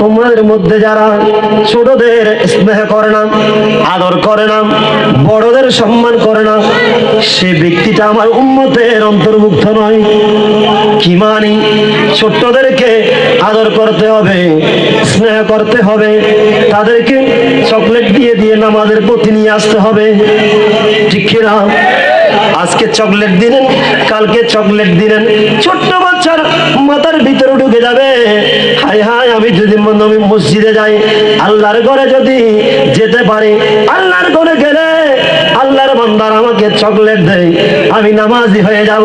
তোমাদের মধ্যে যারা ছোটদের স্নেহ করে না, আদর করে না, বড়দের সম্মান করে না, সে ব্যক্তিটা আমার উন্মতের অন্তর্ভুক্ত নয়। কি মানি? ছোট্টদেরকে আদর করতে হবে, স্নেহ করতে হবে, তাদেরকে চকলেট দিয়ে দিয়ে নামাজের প্রতি নিয়ে আসতে হবে। ঠিক কিনা? আজকে চকলেট দিলেন, কালকে চকলেট দিলেন। ছোট্ট বাচ্চার মাথার ভিতরে ঢুকে যাবে। হাই হাই আমি যদি আমি মসজিদে যাই, আল্লাহর ঘরে যদি যেতে পারি, আল্লাহর ঘরে গেলে আল্লাহর বান্দার আমাকে চকলেট দেয়। আমি নামাজি হয়ে যাব।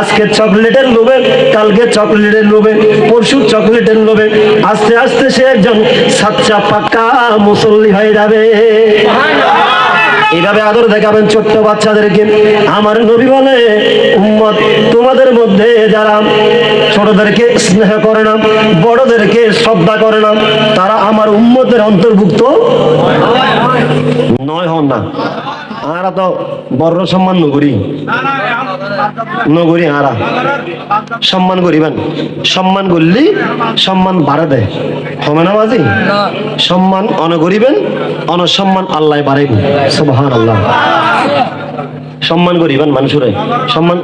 আজকে চকলেটের লোভে, কালকে চকলেটের লোভে, পরশু চকলেটের লোভে, আস্তে আস্তে সে একজন সাচ্চা পাক্কা মুসল্লি হয়ে যাবে। এইভাবে আদর দেখাবেন ছোট্ট বাচ্চাদেরকে। আমার নবী বলে, উম্মত, তোমাদের মধ্যে যারা ছোটদেরকে স্নেহ করে না, বড়দেরকে শ্রদ্ধা করে না, তারা আমার উম্মতের অন্তর্ভুক্ত নয় হন না। আরা তো বড় সম্মান নগরী। নগরী আরা। সম্মান করিবেন। সম্মান করলি সম্মান বাড়া দেয়। হবে সম্মান অন করিবেন অনসম্মান আল্লাহ বাড়াইব সুবহান আল্লাহ সম্মান করিবেন মানুষের সম্মান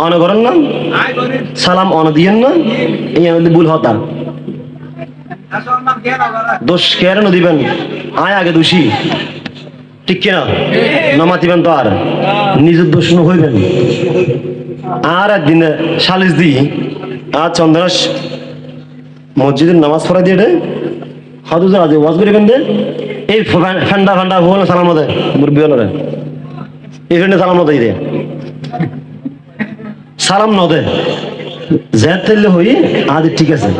অন না, সালাম অন দিয়েন না, এই আমাদের ভুল হতা। দোষ কেন দিবেন? আয় আগে দোষী। ঠিক কিনা? নমাতিবেন তো আর। নিজের দোষ হইবেন আর একদিন সালিশ দি আর চন্দ্রাস মসজিদের নামাজ পড়া দিয়ে রে হাদু আজ ওয়াজ করিবেন দে এই ফা- ঠান্ডা ঠান্ডা ভুল সালাম দে মুরব্বী হলে এই ফ্রেন্ডে সালাম নদে দে। সালাম নদে জেদ তেলে হই, আজ ঠিক আছে।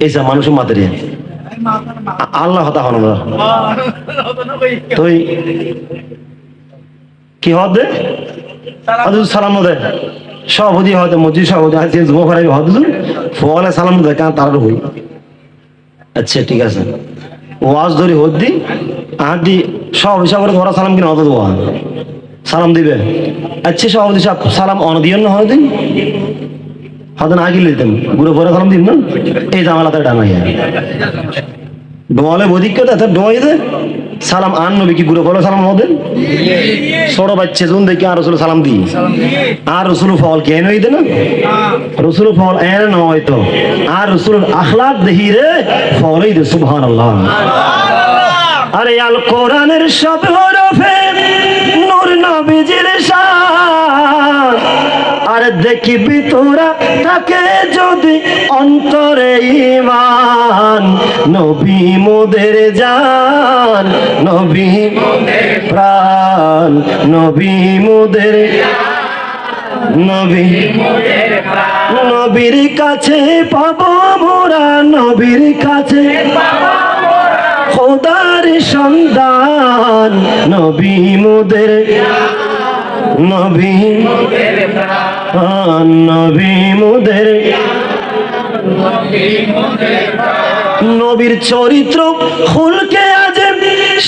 এইসব মানুষের মাতে রে আল্লাহ হতা হন আমরা। তুই কি হবে হয়তো সালাম দে। সভাপতি হয়তো মসজিদ সভাপতি আছে যুব করাই হয়তো ফলে সালাম দে কারণ তার হই আচ্ছা ঠিক আছে। ওয়াজ ধরি হদ দি আর দি সব হিসাব করে ধরা সালাম কিনা হতো দেওয়া সালাম দিবে। আচ্ছা সভাপতি সাহেব, সালাম অন দিয়েন না দিন হয়তো না গিলে দিতেন গুরু পরে সালাম দিন না? এই জামালাতে ডাঙাই ডোয়ালে বদিক এত ডোয়াই দে। সালাম আন নবী কি গুরু পরে সালাম হদেন ছোট বাচ্চা যখন দেখি আর রসুল সালাম দিই। আর রসুল ফল কেন হইতে না? রসুল ফল এন নয় তো আর রসুল আখলাক দেহি রে ফলই দে সুবহান আল্লাহ আরে আল কোরআনের সব হরফে নূর নবীজির শান। আরে দেখিবি তোরা তাকে যদি অন্তরে ইমান নবী মোদের জান নবী প্রাণ নবী মোদের নবী নবীর কাছে পাবো মোরা নবীর কাছে খোদার সন্ধান নবী মোদের নবী প্রাণ, নবী মোদের নবীর চরিত্র খুলকে আজ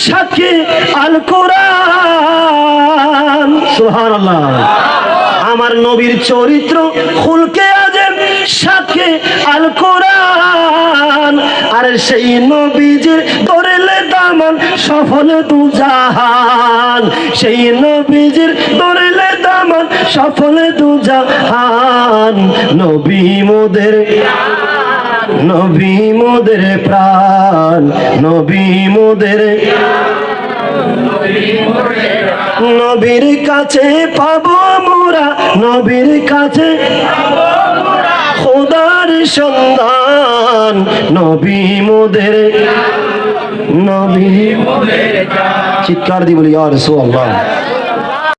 সাক্ষী আল কোরআন সুবহানাল্লাহ। আমার নবীর চরিত্র খুলকে আজ সাক্ষী আল কোরআন আর সেই নবীজির ধরলে দামান সফল দু জাহান সেই নবীজির ধরলে দামান সফল দু জাহান নবী মোদের নবী মোদের প্রাণ নবী মোদের নবীর কাছে পাবো মোরা নবীর কাছে খোদার সন্ধান নবী মোদের নবী চিৎকার দি বলি আর সোল্লাহ